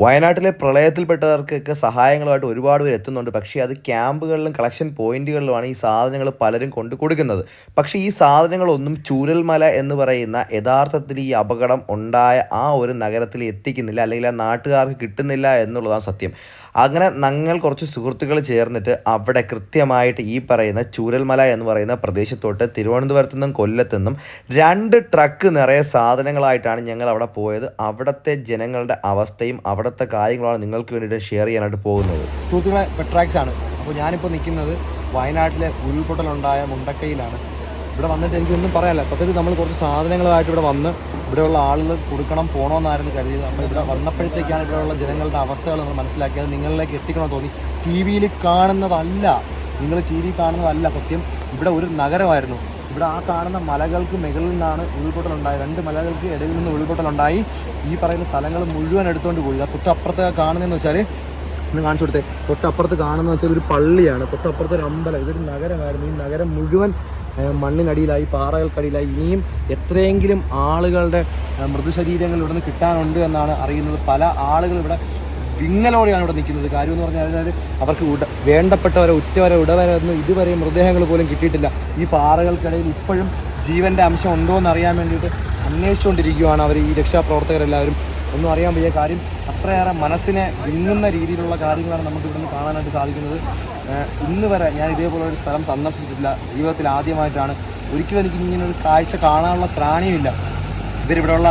വയനാട്ടിലെ പ്രളയത്തിൽപ്പെട്ടവർക്കൊക്കെ സഹായങ്ങളുമായിട്ട് ഒരുപാട് പേര് എത്തുന്നുണ്ട്. പക്ഷേ അത് ക്യാമ്പുകളിലും കളക്ഷൻ പോയിന്റുകളിലുമാണ് ഈ സാധനങ്ങൾ പലരും കൊണ്ടു കൊടുക്കുന്നത്. പക്ഷേ ഈ സാധനങ്ങളൊന്നും ചൂരൽമല എന്ന് പറയുന്ന യഥാർത്ഥത്തിൽ ഈ അപകടം ഉണ്ടായ ആ ഒരു നഗരത്തിൽ എത്തിക്കുന്നില്ല. അല്ലെങ്കിൽ ആ നാട്ടുകാർക്ക് കിട്ടുന്നില്ല എന്നുള്ളതാണ് സത്യം. അങ്ങനെ ഞങ്ങൾ കുറച്ച് സുഹൃത്തുക്കൾ ചേർന്നിട്ട് അവിടെ കൃത്യമായിട്ട് ഈ പറയുന്ന ചൂരൽമല എന്ന് പറയുന്ന പ്രദേശത്തോട്ട് തിരുവനന്തപുരത്തു നിന്നും കൊല്ലത്തു നിന്നും രണ്ട് ട്രക്ക് നിറയെ സാധനങ്ങളായിട്ടാണ് ഞങ്ങൾ അവിടെ പോയത്. അവിടുത്തെ ജനങ്ങളുടെ അവസ്ഥയും അവിടുത്തെ കാര്യങ്ങളാണ് നിങ്ങൾക്ക് വേണ്ടിയിട്ട് ഷെയർ ചെയ്യാനായിട്ട് പോകുന്നത്. സുഹൃത്തുക്കളെ പെട്രാക്സ് ആണ്. അപ്പോൾ ഞാനിപ്പോൾ നിൽക്കുന്നത് വയനാട്ടിലെ ഉരുൾപൊട്ടലുണ്ടായ മുണ്ടക്കയിലാണ്. ഇവിടെ വന്നിട്ട് എനിക്കൊന്നും പറയാനില്ല. സത്യത്തിൽ നമ്മൾ കുറച്ച് സാധനങ്ങളുമായിട്ട് ഇവിടെ വന്ന് ഇവിടെയുള്ള ആളുകൾ കൊടുക്കണം പോകണമെന്നായിരുന്നു കരുതിയത്. നമ്മൾ ഇവിടെ വന്നപ്പോഴത്തേക്കാണ് ഇവിടെയുള്ള ജനങ്ങളുടെ അവസ്ഥകൾ നമ്മൾ മനസ്സിലാക്കിയത്. നിങ്ങളിലേക്ക് എത്തിക്കണമെന്ന് തോന്നി. ടി വിയിൽ കാണുന്നതല്ല. നിങ്ങൾ ടി വി കാണുന്നതല്ല സത്യം. ഇവിടെ ഒരു നഗരമായിരുന്നു. ഇവിടെ ആ കാണുന്ന മലകൾക്ക് മുകളിൽ നിന്നാണ് ഉരുൾപൊട്ടലുണ്ടായത്. രണ്ട് മലകൾക്ക് ഇടയിൽ നിന്ന് ഉരുൾപൊട്ടലുണ്ടായി. ഈ പറയുന്ന സ്ഥലങ്ങൾ മുഴുവൻ എടുത്തുകൊണ്ട് പോയി. ആ തൊട്ടപ്പുറത്ത് കാണുന്നതെന്ന് വെച്ചാൽ ഒന്ന് കാണിച്ചു കൊടുത്തേ. തൊട്ടപ്പുറത്ത് കാണുന്ന വെച്ചാൽ ഒരു പള്ളിയാണ്. തൊട്ടപ്പുറത്ത് ഒരു അമ്പലം. ഇതൊരു നഗരമായിരുന്നു. ഈ നഗരം മുഴുവൻ മണ്ണിനടിയിലായി പാറകൾക്കടിയിലായി. ഇനിയും എത്രയെങ്കിലും ആളുകളുടെ മൃതശരീരങ്ങൾ ഇവിടെ നിന്ന് കിട്ടാനുണ്ട് എന്നാണ് അറിയുന്നത്. പല ആളുകൾ ഇവിടെ വിങ്ങലോടെയാണ് ഇവിടെ നിൽക്കുന്നത്. കാര്യം എന്ന് പറഞ്ഞാൽ അതായത് അവർക്ക് ഉട വേണ്ടപ്പെട്ടവരെ ഉറ്റവരെ ഉടവരെ ഒന്നും ഇതുവരെ മൃതദേഹങ്ങൾ പോലും കിട്ടിയിട്ടില്ല. ഈ പാറകൾക്കിടയിൽ ഇപ്പോഴും ജീവന്റെ അംശം ഉണ്ടോ എന്ന് അറിയാൻ വേണ്ടിയിട്ട് അന്വേഷിച്ചുകൊണ്ടിരിക്കുകയാണ് അവർ ഈ രക്ഷാപ്രവർത്തകരെല്ലാവരും. ഒന്നും അറിയാൻ വയ്യ കാര്യം അത്രയേറെ മനസ്സിനെ വിങ്ങുന്ന രീതിയിലുള്ള കാര്യങ്ങളാണ് നമുക്ക് ഇവിടുന്ന് കാണാനായിട്ട് സാധിക്കുന്നത്. ഇന്ന് വരെ ഞാൻ ഇതേപോലെ ഒരു സ്ഥലം സന്ദർശിച്ചിട്ടില്ല. ജീവിതത്തിൽ ആദ്യമായിട്ടാണ്. ഒരിക്കലും എനിക്ക് ഇങ്ങനെ ഒരു കാഴ്ച കാണാനുള്ള ത്രാണിയുമില്ല. ഇവരിവിടെയുള്ള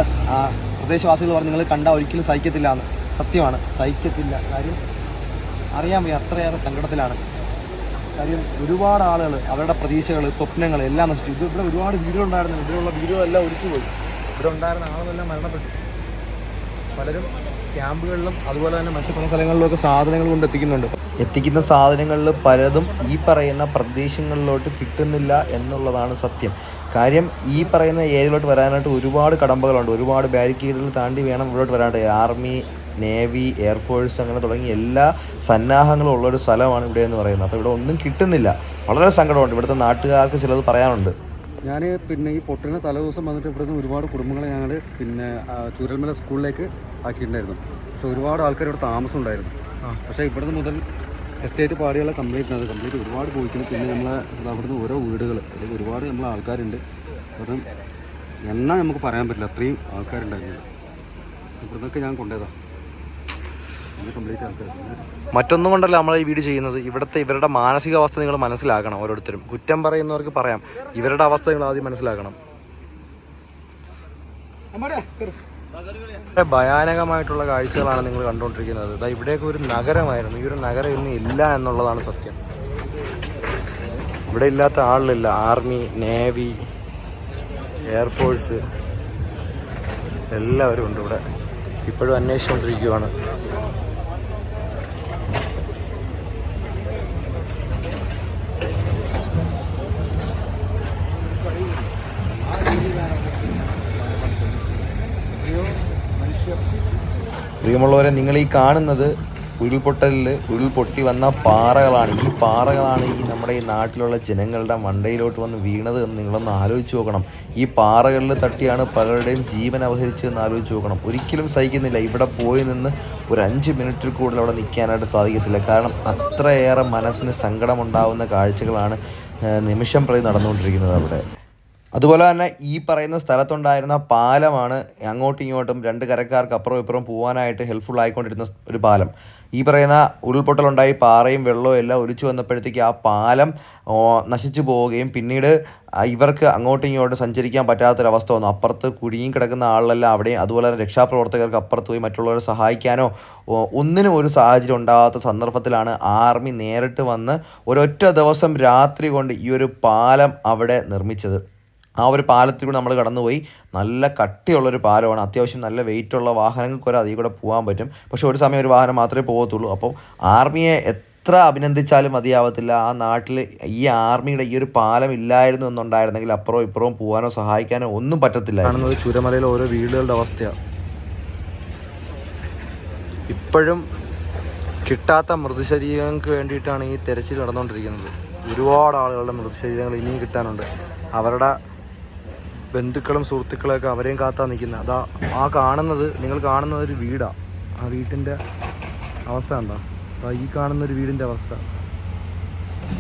പ്രദേശവാസികൾ പറഞ്ഞ് നിങ്ങൾ കണ്ടാൽ ഒരിക്കലും സഹിക്കത്തില്ല എന്ന്. സത്യമാണ്. സഹിക്കത്തില്ല. കാര്യം അറിയാൻ വയ്യ. അത്രയേറെ സങ്കടത്തിലാണ്. കാര്യം ഒരുപാട് ആളുകൾ അവരുടെ പ്രതീക്ഷകൾ സ്വപ്നങ്ങൾ എല്ലാം നശിച്ചു. ഇത് ഇവിടെ ഒരുപാട് വീടുകളുണ്ടായിരുന്നു ഇവിടെയുള്ള വീടുകളെല്ലാം ഒലിച്ചുപോയി. ഇവിടെ ഉണ്ടായിരുന്ന ആളുകളെല്ലാം മരണപ്പെട്ടു. പലരും ക്യാമ്പുകളിലും അതുപോലെ തന്നെ മറ്റു പല സ്ഥലങ്ങളിലൊക്കെ സാധനങ്ങൾ കൊണ്ട് എത്തിക്കുന്നുണ്ട്. എത്തിക്കുന്ന സാധനങ്ങളിൽ പലതും ഈ പറയുന്ന പ്രദേശങ്ങളിലോട്ട് കിട്ടുന്നില്ല എന്നുള്ളതാണ് സത്യം. കാര്യം ഈ പറയുന്ന ഏരിയയിലോട്ട് വരാനായിട്ട് ഒരുപാട് കടമ്പകളുണ്ട്. ഒരുപാട് ബാരിക്കേഡുകൾ താണ്ടി വേണം ഇവിടോട്ട് വരാനായിട്ട്. ആർമി നേവി എയർഫോഴ്സ് അങ്ങനെ തുടങ്ങി എല്ലാ സന്നാഹങ്ങളും ഉള്ളൊരു സ്ഥലമാണ് ഇവിടെ എന്ന് പറയുന്നത്. അപ്പോൾ ഇവിടെ ഒന്നും കിട്ടുന്നില്ല. വളരെ സങ്കടമുണ്ട്. ഇവിടുത്തെ നാട്ടുകാർക്ക് ചിലത് പറയാനുണ്ട്. ഞാൻ പിന്നെ ഈ പൊട്ടിന് തലേദിവസം വന്നിട്ട് ഇവിടുന്ന് ഒരുപാട് കുടുംബങ്ങളെ ഞങ്ങൾ പിന്നെ ചൂരൽമല സ്കൂളിലേക്ക് ആക്കിയിട്ടുണ്ടായിരുന്നു. പക്ഷെ ഒരുപാട് ആൾക്കാർ ഇവിടെ താമസം ഉണ്ടായിരുന്നു. പക്ഷേ ഇവിടുന്ന് മുതൽ എസ്റ്റേറ്റ് പാടിയുള്ള കംപ്ലീറ്റ് അത് കംപ്ലീറ്റ് ഒരുപാട് പോയിക്കുന്നു. പിന്നെ നമ്മളെ അവിടുന്ന് ഓരോ വീടുകൾ അല്ലെങ്കിൽ ഒരുപാട് നമ്മളെ ആൾക്കാരുണ്ട്. അപ്പം എന്നാ നമുക്ക് പറയാൻ പറ്റില്ല. അത്രയും ആൾക്കാരുണ്ടായിരുന്നു. ഇവിടുന്നൊക്കെ ഞാൻ കൊണ്ടുപോയതാണ് മറ്റൊന്നും കൊണ്ടല്ല നമ്മൾ ഈ വീട് ചെയ്യുന്നത്. ഇവിടുത്തെ ഇവരുടെ മാനസികാവസ്ഥ നിങ്ങൾ മനസ്സിലാക്കണം ഓരോരുത്തരും. കുറ്റം പറയുന്നവർക്ക് പറയാം. ഇവരുടെ അവസ്ഥ നിങ്ങൾ ആദ്യം മനസ്സിലാക്കണം. ഭയാനകമായിട്ടുള്ള കാഴ്ചകളാണ് നിങ്ങൾ കണ്ടുകൊണ്ടിരിക്കുന്നത്. ഇതാ ഇവിടെയൊക്കെ ഒരു നഗരമായിരുന്നു. ഈ ഒരു നഗരം ഇന്ന് ഇല്ല എന്നുള്ളതാണ് സത്യം. ഇവിടെ ഇല്ലാത്ത ആളില്ല. ആർമി നേവി എയർഫോഴ്സ് എല്ലാവരും ഉണ്ട് ഇവിടെ. ഇപ്പോഴും അന്വേഷിച്ചുകൊണ്ടിരിക്കുകയാണ്. പ്രിയമുള്ളവരെ നിങ്ങൾ ഈ കാണുന്നത് ഉരുൾപൊട്ടലിൽ ഉരുൾപൊട്ടി വന്ന പാറകളാണ്. ഈ പാറകളാണ് ഈ നമ്മുടെ ഈ നാട്ടിലുള്ള ജനങ്ങളുടെ മണ്ടയിലോട്ട് വന്ന് വീണത് എന്ന് നിങ്ങളൊന്ന് ആലോചിച്ച് നോക്കണം. ഈ പാറകളിൽ തട്ടിയാണ് പലരുടെയും ജീവൻ അവഹരിച്ചതെന്ന് ആലോചിച്ച് നോക്കണം. ഒരിക്കലും സഹിക്കുന്നില്ല. ഇവിടെ പോയി നിന്ന് ഒരു അഞ്ച് മിനിറ്റിൽ കൂടുതൽ അവിടെ നിൽക്കാനായിട്ട് സാധിക്കത്തില്ല. കാരണം അത്രയേറെ മനസ്സിന് സങ്കടമുണ്ടാവുന്ന കാഴ്ചകളാണ് നിമിഷം പ്രതി നടന്നുകൊണ്ടിരിക്കുന്നത് അവിടെ. അതുപോലെ തന്നെ ഈ പറയുന്ന സ്ഥലത്തുണ്ടായിരുന്ന പാലമാണ് അങ്ങോട്ടും ഇങ്ങോട്ടും രണ്ട് കരക്കാർക്ക് അപ്പുറം ഇപ്പുറം പോകാനായിട്ട് ഹെൽപ്ഫുൾ ആയിക്കൊണ്ടിരുന്ന ഒരു പാലം. ഈ പറയുന്ന ഉരുൾപൊട്ടലുണ്ടായി പാറയും വെള്ളവും എല്ലാം ഒലിച്ചു വന്നപ്പോഴത്തേക്ക് ആ പാലം നശിച്ചു പോവുകയും പിന്നീട് ഇവർക്ക് അങ്ങോട്ടും ഇങ്ങോട്ടും സഞ്ചരിക്കാൻ പറ്റാത്തൊരവസ്ഥ വന്നു. അപ്പുറത്ത് കുടുങ്ങി കിടക്കുന്ന ആളെല്ലാം അവിടെയും അതുപോലെ തന്നെ രക്ഷാപ്രവർത്തകർക്ക് അപ്പുറത്ത് പോയി മറ്റുള്ളവരെ സഹായിക്കാനോ ഒന്നിനും ഒരു സാഹചര്യം ഉണ്ടാകാത്ത സന്ദർഭത്തിലാണ് ആർമി നേരിട്ട് വന്ന് ഒരൊറ്റ ദിവസം രാത്രി കൊണ്ട് ഈ ഒരു പാലം അവിടെ നിർമ്മിച്ചത്. ആ ഒരു പാലത്തിൽ കൂടെ നമ്മൾ കടന്നുപോയി. നല്ല കട്ടിയുള്ളൊരു പാലമാണ്. അത്യാവശ്യം നല്ല വെയിറ്റുള്ള വാഹനങ്ങൾക്ക് ഒരു അതിൽ കൂടെ പോകാൻ പറ്റും. പക്ഷേ ഒരു സമയം ഒരു വാഹനം മാത്രമേ പോകത്തുള്ളൂ അപ്പോൾ ആർമിയെ എത്ര അഭിനന്ദിച്ചാലും മതിയാവത്തില്ല. ആ നാട്ടിൽ ഈ ആർമിയുടെ ഈ ഒരു പാലം ഇല്ലായിരുന്നു എന്നുണ്ടായിരുന്നെങ്കിൽ അപ്പുറവും ഇപ്പുറവും പോകാനോ സഹായിക്കാനോ ഒന്നും പറ്റത്തില്ല കാണുന്നത് ചുരമലയിലെ ഓരോ വീടുകളുടെ അവസ്ഥയാണ് ഇപ്പോഴും കിട്ടാത്ത മൃതശരീരങ്ങൾക്ക് വേണ്ടിയിട്ടാണ് ഈ തെരച്ചിൽ നടന്നുകൊണ്ടിരിക്കുന്നത്. ഒരുപാട് ആളുകളുടെ മൃതശരീരങ്ങൾ ഇനിയും കിട്ടാനുണ്ട്. അവരുടെ ബന്ധുക്കളും സുഹൃത്തുക്കളൊക്കെ അവരെയും കാത്താ നിൽക്കുന്നത് അതാ ആ കാണുന്നത് നിങ്ങൾ കാണുന്നത് ഒരു വീടാണ് ആ വീട്ടിന്റെ അവസ്ഥ ഉണ്ടോ ദാ ഈ കാണുന്ന ഒരു വീടിന്റെ അവസ്ഥ.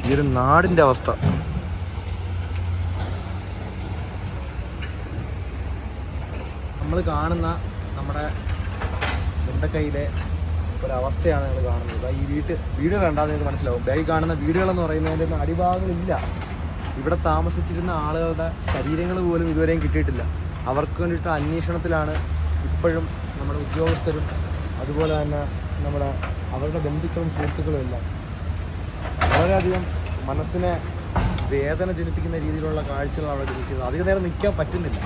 ഈ ഒരു നാടിന്റെ അവസ്ഥ. നമ്മൾ കാണുന്ന നമ്മുടെ മുണ്ടക്കൈയിലെ ഒരവസ്ഥയാണ് നിങ്ങൾ കാണുന്നത്. ഈ വീട്ട് വീടുകൾ കണ്ടാൽ നിങ്ങൾക്ക് മനസ്സിലാവും. ബാഗിൽ കാണുന്ന വീടുകളെന്ന് പറയുന്നതിന്റെ അടിഭാഗങ്ങളില്ല ഇവിടെ താമസിച്ചിരുന്ന ആളുകളുടെ ശരീരങ്ങൾ പോലും ഇതുവരെയും കിട്ടിയിട്ടില്ല. അവർക്ക് വേണ്ടിയിട്ട് അന്വേഷണത്തിലാണ് ഇപ്പോഴും നമ്മുടെ ഉദ്യോഗസ്ഥരും അതുപോലെ തന്നെ നമ്മുടെ അവരുടെ ബന്ധുക്കളും സുഹൃത്തുക്കളും എല്ലാം വളരെയധികം മനസ്സിനെ വേദന ജനിപ്പിക്കുന്ന രീതിയിലുള്ള കാഴ്ചകൾ അവിടെ ലഭിക്കുന്നത് അധികം നേരം നിൽക്കാൻ പറ്റുന്നില്ല.